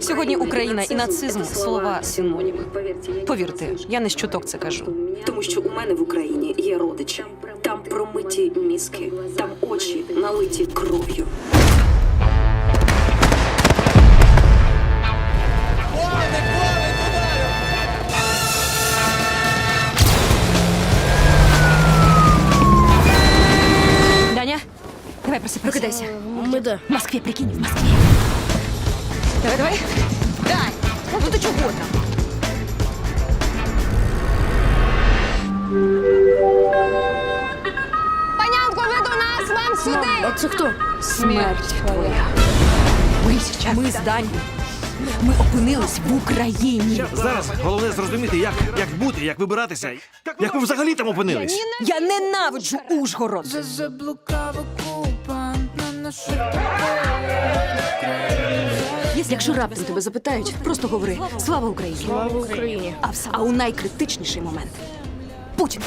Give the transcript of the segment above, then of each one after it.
Сьогодні Україна і нацизм слова синоніми. Повірте, я не з чуток це кажу. Тому що у мене в Україні є родичі. Там промиті мізки, там очі налиті кров'ю. Даня, давай просыпайся. Прокидайся. Ми де? В Москве, прикинь, в Москве. Давай, давай. Дай. Ну ти чого там? Панянко, ви до нас, вам сюди! А це хто? Смерть твоя. Ми. Ми з Дані. Ми опинились в Україні. Зараз головне зрозуміти, як, як бути, як вибиратися, як ви взагалі там опинились. Я ненавиджу Ужгород. Заблукав окупант на нашу Якщо раптом тебе запитають, просто говори Слава Україні! Слава Україні. А, а у найкритичніший момент Путін.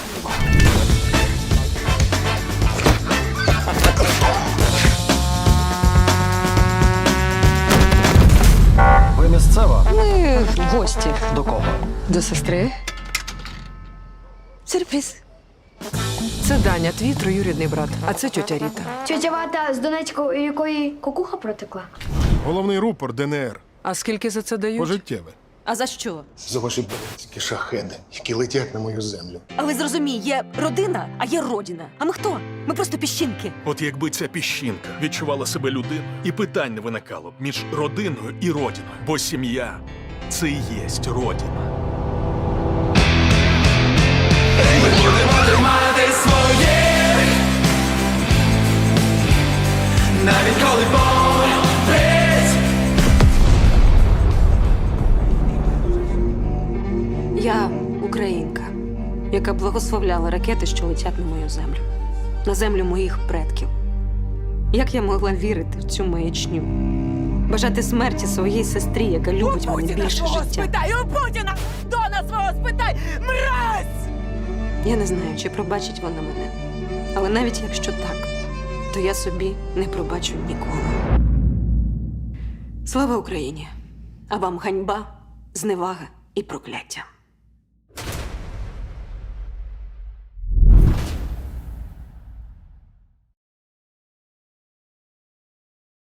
Ви місцева? Ми гості До кого? до сестри. Сюрприз. Це Даня, твій троюрідний брат, а це тьотя Ріта. Тетя Вата з Донецька, у якої кукуха протекла. Головний рупор ДНР. А скільки за це дають? Пожиттєве. А за що? За ваші братські шахеди, які летять на мою землю. Але зрозумій, є родина, а є родина. А ми хто? Ми просто піщинки. От якби ця піщинка відчувала себе людиною, і питань не виникало б між родиною і родиною, бо сім'я це і єсть родина. Я українка, яка благословляла ракети, що летять на мою землю, на землю моїх предків. Як я могла вірити в цю маячню? Бажати смерті своїй сестрі, яка любить мене більше життя. у Путіна! Дона свого спитай! Мразь! Я не знаю, чи пробачить вона мене. Але навіть якщо так, то я собі не пробачу ніколи. Слава Україні! А вам ганьба, зневага і прокляття.